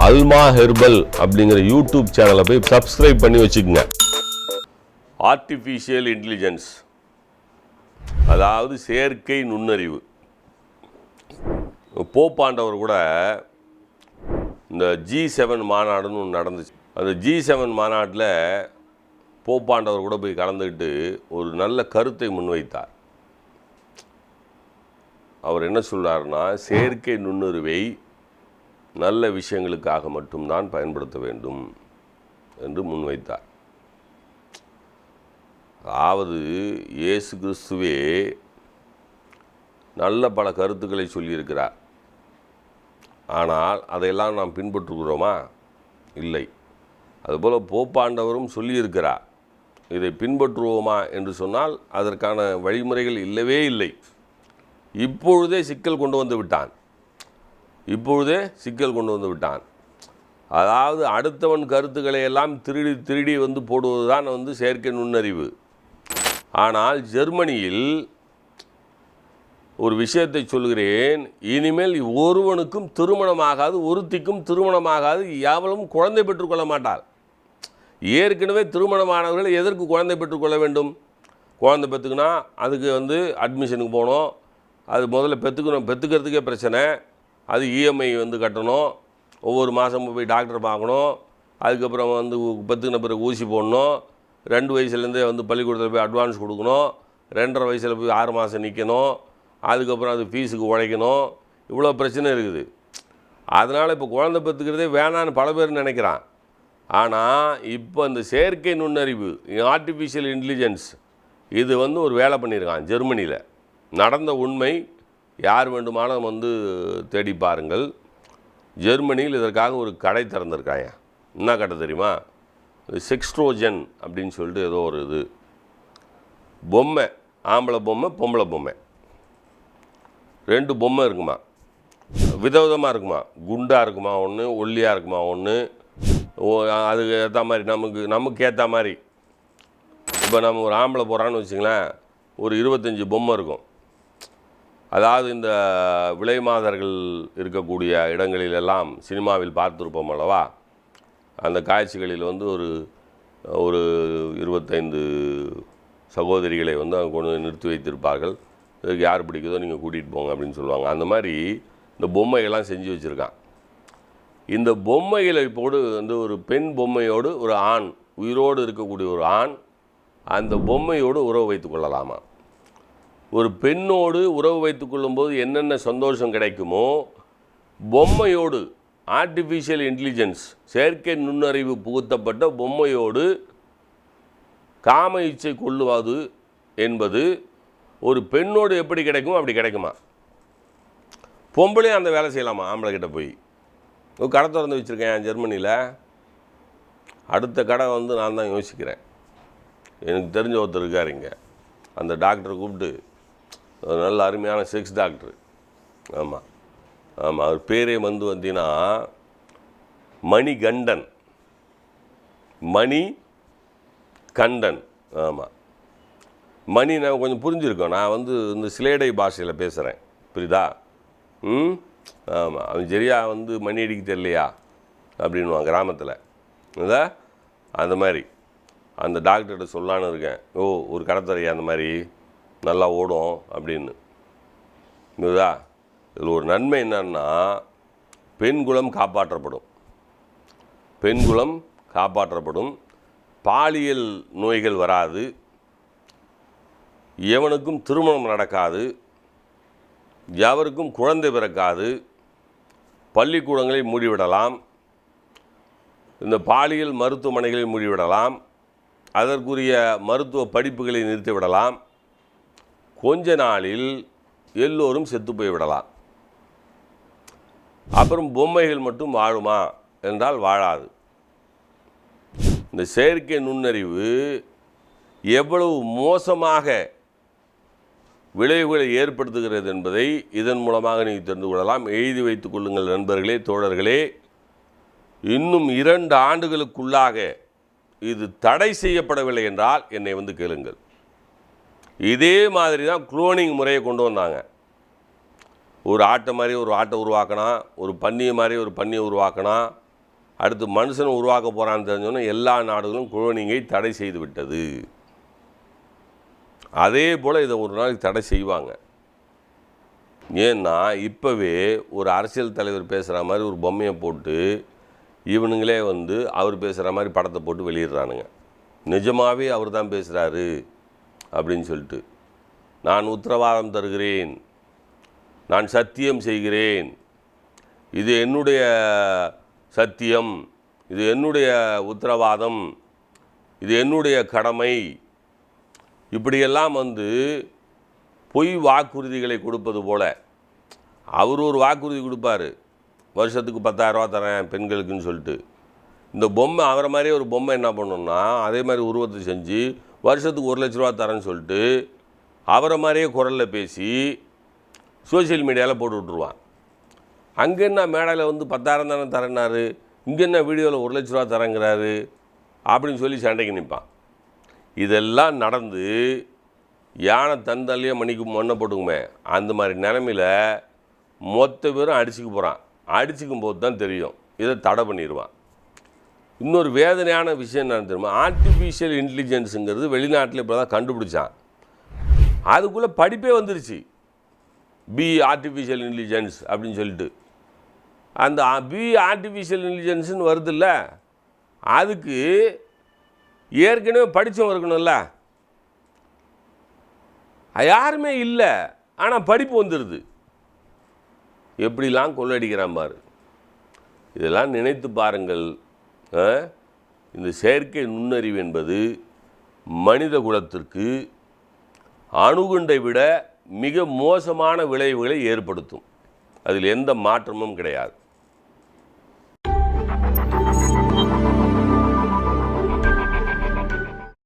அல்மா herbal அப்படிங்கிற YouTube சேனலை போய் சப்ஸ்கிரைப் பண்ணி வச்சுக்கோங்க. ஆர்டிஃபிஷியல் இன்டெலிஜென்ஸ் அதாவது செயற்கை நுண்ணறிவு. போப்பாண்டவர் கூட இந்த ஜி செவன் மாநாடுன்னு ஒன்று நடந்துச்சு. அந்த ஜி செவன் மாநாட்டில் போப்பாண்டவர் கூட போய் கலந்துக்கிட்டு ஒரு நல்ல கருத்தை முன்வைத்தார். அவர் என்ன சொல்கிறாருன்னா செயற்கை நுண்ணறிவை நல்ல விஷயங்களுக்காக மட்டும்தான் பயன்படுத்த வேண்டும் என்று முன்வைத்தார். அதாவது இயேசு கிறிஸ்துவே நல்ல பல கருத்துக்களை சொல்லியிருக்கிறார். ஆனால் அதையெல்லாம் நாம் பின்பற்றுகிறோமா? இல்லை. அதுபோல் போப்பாண்டவரும் சொல்லியிருக்கிறார். இதை பின்பற்றுவோமா என்று சொன்னால் அதற்கான வழிமுறைகள் இல்லவே இல்லை. இப்பொழுதே சிக்கல் கொண்டு வந்து விட்டான். இப்பொழுதே சிக்கல் கொண்டு வந்து விட்டான். அதாவது அடுத்தவன் கருத்துக்களை எல்லாம் திருடி திருடி வந்து போடுவது தான் வந்து செயற்கை நுண்ணறிவு. ஆனால் ஜெர்மனியில் ஒரு விஷயத்தை சொல்கிறேன். இனிமேல் ஒருவனுக்கும் திருமணமாகாது ஒருத்திக்கும் திருமணமாகாது எவளும் குழந்தை பெற்றுக்கொள்ள மாட்டாள். ஏற்கனவே திருமணமானவர்கள் எதற்கு குழந்தை பெற்றுக்கொள்ள வேண்டும்? குழந்தை பெற்றுக்குனா அதுக்கு வந்து அட்மிஷனுக்கு போகணும். அது முதல்ல பெற்றுக்கணும் பெற்றுக்கிறதுக்கே பிரச்சனை. அது இஎம்ஐ வந்து கட்டணும். ஒவ்வொரு மாதமும் போய் டாக்டர் பார்க்கணும். அதுக்கப்புறம் வந்து பத்துக்கு பிறகு ஊசி போடணும். ரெண்டு வயசுலேருந்தே வந்து பள்ளிக்கூடத்தில் போய் அட்வான்ஸ் கொடுக்கணும். ரெண்டரை வயசில் போய் ஆறு மாதம் நிற்கணும் அதுக்கப்புறம் அது ஃபீஸுக்கு உழைக்கணும். இவ்வளோ பிரச்சனை இருக்குது. அதனால் இப்போ குழந்தை பெற்றுக்கிறதே வேணான்னு பல பேர் நினைக்கிறான். ஆனால் இப்போ இந்த செயற்கை நுண்ணறிவு ஆர்டிஃபிஷியல் இன்டெலிஜென்ஸ் இது வந்து ஒரு வேலை பண்ணியிருக்கான் ஜெர்மனியில். நடந்த உண்மை யார் வேண்டுமானாலும் வந்து தேடி பாருங்கள். ஜெர்மனியில் இதற்காக ஒரு கடை திறந்திருக்காங்க. என்ன கடை தெரியுமா? செக்ஸ்ட்ரோஜன் அப்படின்னு சொல்லிட்டு ஏதோ ஒரு இது. பொம்மை ஆம்பளை பொம்மை பொம்பளை பொம்மை. ரெண்டு பொம்மை இருக்குமா? விதவிதமாக இருக்குமா? குண்டாக இருக்குமா ஒன்று ஒல்லியாக இருக்குமா ஒன்று அதுக்கு ஏற்ற மாதிரி நமக்கு நமக்கு ஏற்ற மாதிரி. இப்போ நம்ம ஒரு ஆம்பளை போகிறான்னு வச்சுங்களேன் ஒரு இருபத்தஞ்சி பொம்மை இருக்கும். அதாவது இந்த விலை மாதர்கள் இருக்கக்கூடிய இடங்களிலெல்லாம் சினிமாவில் பார்த்துருப்போம் அல்லவா? அந்த காட்சிகளில் வந்து ஒரு ஒரு இருபத்தைந்து சகோதரிகளை வந்து அங்கே கொண்டு நிறுத்தி வைத்திருப்பார்கள். இதுக்கு யார் பிடிக்குதோ நீங்கள் கூட்டிகிட்டு போங்க அப்படின்னு சொல்லுவாங்க. அந்த மாதிரி இந்த பொம்மைகள்லாம் செஞ்சு வச்சுருக்கான். இந்த பொம்மைகளை போடு வந்து ஒரு பெண் பொம்மையோடு ஒரு ஆண் உயிரோடு இருக்கக்கூடிய ஒரு ஆண் அந்த பொம்மையோடு உறவு வைத்து கொள்ளலாமா? ஒரு பெண்ணோடு உறவு வைத்து கொள்ளும்போது என்னென்ன சந்தோஷம் கிடைக்குமோ பொம்மையோடு ஆர்டிஃபிஷியல் இன்டெலிஜென்ஸ் செயற்கை நுண்ணறிவு புகுத்தப்பட்ட பொம்மையோடு காம இச்சை கொள்ளுவது என்பது ஒரு பெண்ணோடு எப்படி கிடைக்குமோ அப்படி கிடைக்குமா? பொம்பளையும் அந்த வேலை செய்யலாமா? ஆம்பளைக்கிட்ட போய். கடை திறந்து வச்சுருக்கேன் ஜெர்மனியில். அடுத்த கடை வந்து நான் தான் யோசிக்கிறேன். எனக்கு தெரிஞ்ச ஒருத்தர் இருக்கார் இங்கே. அந்த டாக்டரை கூப்பிட்டு ஒரு நல்ல அருமையான செக்ஸ் டாக்டர் ஆமாம் ஆமாம் அவர் பேரே வந்து வந்தீங்கன்னா மணிகண்டன். மணி கண்டன் ஆமாம் மணி நான் கொஞ்சம் புரிஞ்சிருக்கோம். நான் வந்து இந்த சிலேடை பாஷையில் பேசுகிறேன் புரியுதா? ம்? ஆமாம் அவன் சரியா வந்து மணி அடிக்க தெரியலையா? அப்படின்வான் கிராமத்தில். இதா அந்த மாதிரி. அந்த டாக்டர்கிட்ட சொல்லான்னு இருக்கேன். ஓ ஒரு கடத்தரையா அந்த மாதிரி? நல்லா ஓடும் அப்படின்னு. இதுதா இதில் ஒரு நன்மை என்னன்னா பெண்குலம் காப்பாற்றப்படும். பெண்குலம் காப்பாற்றப்படும். பாலியல் நோய்கள் வராது. எவனுக்கும் திருமணம் நடக்காது. எவருக்கும் குழந்தை பிறக்காது. பள்ளிக்கூடங்களை மூடிவிடலாம். இந்த பாலியல் மருத்துவமனைகளை மூடிவிடலாம். அதற்குரிய மருத்துவ படிப்புகளை நிறுத்திவிடலாம். கொஞ்ச நாளில் எல்லோரும் செத்து போய்விடலாம் அப்புறம் பொம்மைகள் மட்டும் வாழுமா என்றால் வாழாது. இந்த செயற்கை நுண்ணறிவு எவ்வளவு மோசமாக விளைவுகளை ஏற்படுத்துகிறது என்பதை இதன் மூலமாக நீங்கள் தெரிந்து கொள்ளலாம். எழுதி வைத்துக் கொள்ளுங்கள் நண்பர்களே தோழர்களே. இன்னும் இரண்டு ஆண்டுகளுக்குள்ளாக இது தடை செய்யப்படவில்லை என்றால் என்னை வந்து கேளுங்கள். இதே மாதிரி தான் குளோனிங் முறையை கொண்டு வந்தாங்க. ஒரு ஆட்டை மாதிரி ஒரு ஆட்டை உருவாக்கினா ஒரு பன்னியை மாதிரி ஒரு பன்னியை உருவாக்கினா அடுத்து மனுஷன் உருவாக்க போகிறான்னு தெரிஞ்சோன்னா எல்லா நாடுகளும் குளோனிங்கை தடை செய்து விட்டது. அதே போல் இதை ஒரு நாளைக்கு தடை செய்வாங்க. ஏன்னா இப்போவே ஒரு அரசியல் தலைவர் பேசுகிற மாதிரி ஒரு பொம்மையை போட்டு இவனுங்களே வந்து அவர் பேசுகிற மாதிரி படத்தை போட்டு வெளியிடுறானுங்க. நிஜமாகவே அவர் தான் பேசுகிறாரு அப்படின்னு சொல்லிட்டு நான் உத்தரவாதம் தருகிறேன். நான் சத்தியம் செய்கிறேன். இது என்னுடைய சத்தியம். இது என்னுடைய உத்தரவாதம். இது என்னுடைய கடமை. இப்படியெல்லாம் வந்து பொய் வாக்குறுதிகளை கொடுப்பது போல அவர் ஒரு வாக்குறுதி கொடுப்பாரு. வருஷத்துக்கு பத்தாயிரரூவா தரேன் பெண்களுக்குன்னு சொல்லிட்டு. இந்த பொம்மை அவரை மாதிரியே ஒரு பொம்மை என்ன பண்ணணும்னா அதே மாதிரி உருவத்தை செஞ்சு வருஷத்துக்கு ஒரு லட்ச ரூபா தரேன்னு சொல்லிட்டு அவரை மாதிரியே குரலில் பேசி சோஷியல் மீடியாவில் போட்டு விட்ருவான் அங்கே என்ன மேடையில் வந்து பத்தாயிரம் தானே தரேன்னாரு இங்கே என்ன வீடியோவில் ஒரு லட்ச ரூபா தரேங்கிறாரு அப்படின்னு சொல்லி சண்டைக்கு நிற்பான் இதெல்லாம் நடந்து யானை தந்தாலேயே மணிக்கு மண்ணை போட்டுக்குமே அந்த மாதிரி நிலமையில் மொத்த பேரும் அடிச்சுக்க போகிறான் அடிச்சுக்கும் போது தான் தெரியும். இதை தடை பண்ணிடுவான். இன்னொரு வேதனையான விஷயம் என்ன தெரியுமா? ஆர்டிஃபிஷியல் இன்டெலிஜென்ஸுங்கிறது வெளிநாட்டில் இப்போ தான் கண்டுபிடிச்சான். அதுக்குள்ளே படிப்பே வந்துருச்சு. பி ஆர்டிஃபிஷியல் இன்டெலிஜென்ஸ் அப்படின்னு சொல்லிட்டு. அந்த பி ஆர்டிஃபிஷியல் இன்டெலிஜென்ஸ்னு வருதுல்ல? அதுக்கு ஏற்கனவே படித்தவன் இருக்கணும்ல? அது யாருமே இல்லை. ஆனால் படிப்பு வந்துடுது எப்படிலாம் கொள்ளடிக்கிறான் பாரு. இதெல்லாம் நினைத்து பாருங்கள். இந்த செயற்கை நுண்ணறிவு என்பது மனித குலத்திற்கு அணுகுண்டை விட மிக மோசமான விளைவுகளை ஏற்படுத்தும். அதில் எந்த மாற்றமும் கிடையாது.